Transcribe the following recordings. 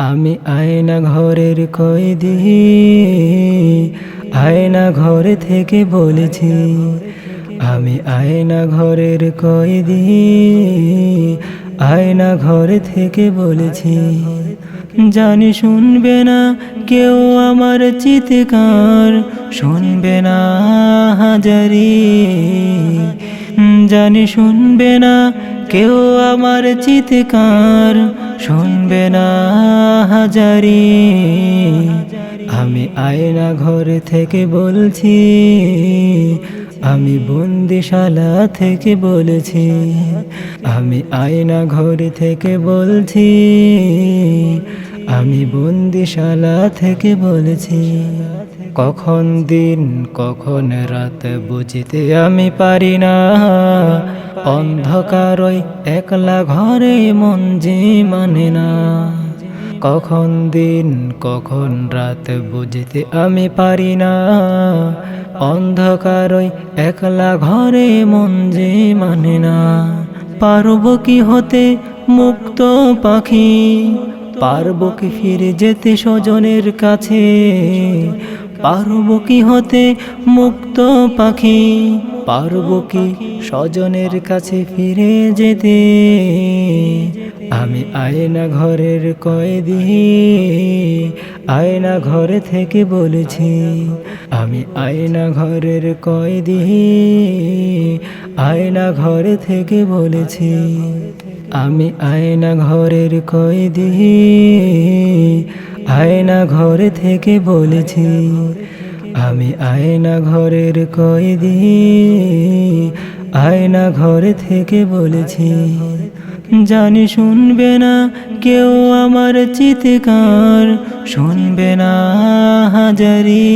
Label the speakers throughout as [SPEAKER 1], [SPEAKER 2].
[SPEAKER 1] আমি আয়না ঘরের কয়েদি, আয়না ঘরে থেকে বলেছি, আমি আয়না ঘরের কয়েদি, আয়না ঘরে থেকে বলেছি, জানি শুনবে না কেউ আমার চিৎকার, শুনবে না হাজারি, জানি শুনবে না কেউ আমার চিৎকার শুনবে না হাজারি। আমি আয়না ঘরে থেকে বলছি, আমি বন্দিশালা থেকে বলেছি, আমি আয়না ঘরে থেকে বলছি, আমি বন্দিশালা থেকে বলেছি। কখন দিন, কখন রাত বুঝিতে আমি পারি না। অন্ধকারই একলা ঘরে মন যে মানে না। কখন দিন, কখন রাত বুঝতে আমি পারি না। অন্ধকারই একলা ঘরে মন যে মানে না। পারব কি হতে মুক্ত পাখি? পারব কি ফিরে যেতে স্বজনের কাছে? পারব কি হতে মুক্ত পাখি? পারব কি স্বজনের কাছে ফিরে যেতে? আমি আয়না ঘরের কয়েদি, আয়না ঘরে থেকে বলেছি, আমি আয়না ঘরের কয়েদি, আয়না ঘরে থেকে বলেছি, আমি আয়না ঘরের কয়েদি, আয়না ঘরে থেকে বলেছি। আমি আয়না ঘরের কয়েদি, আয়না ঘরে থেকে বলেছি, জানি শুনবে না কেউ আমার চিৎকার, শুনবে না হাজারি,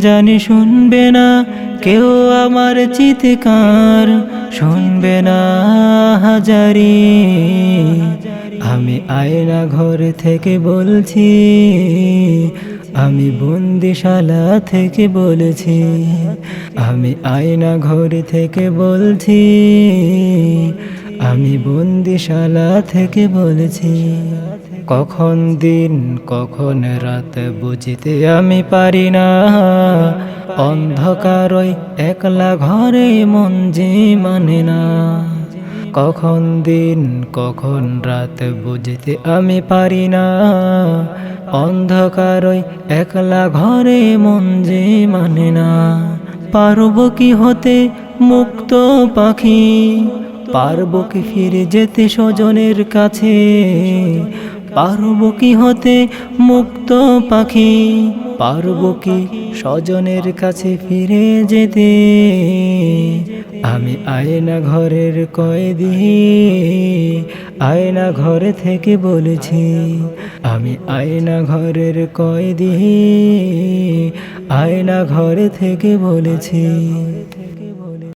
[SPEAKER 1] জানি শুনবে না কেউ আমার চিৎকার, শুনবে না হাজারি। আমি আয়না ঘর থেকে বলছি আমি বন্দিশালা থেকে বলেছি, আমি আয়না ঘর থেকে বলছি, আমি বন্দিশালা থেকে বলেছি। কখন দিন, কখন রাত বুঝিতে আমি পারি না অন্ধকারই একলা ঘরে মন যে মানে না। কখন দিন, কখন রাত বুঝতে আমি পারি না অন্ধকারই একলা ঘরে মন যে মানে না। পারব কি হতে মুক্ত পাখি? পারব কি ফিরে যেতে স্বজনের কাছে? পারব কি হতে মুক্ত পাখি? পারব কি স্বজনের কাছে ফিরে যেতে? আমি আয়না ঘরের কয়েদি, আয়না ঘরে থেকে বলেছি, আমি আয়না ঘরের কয়েদি, আয়না ঘরে থেকে বলেছি।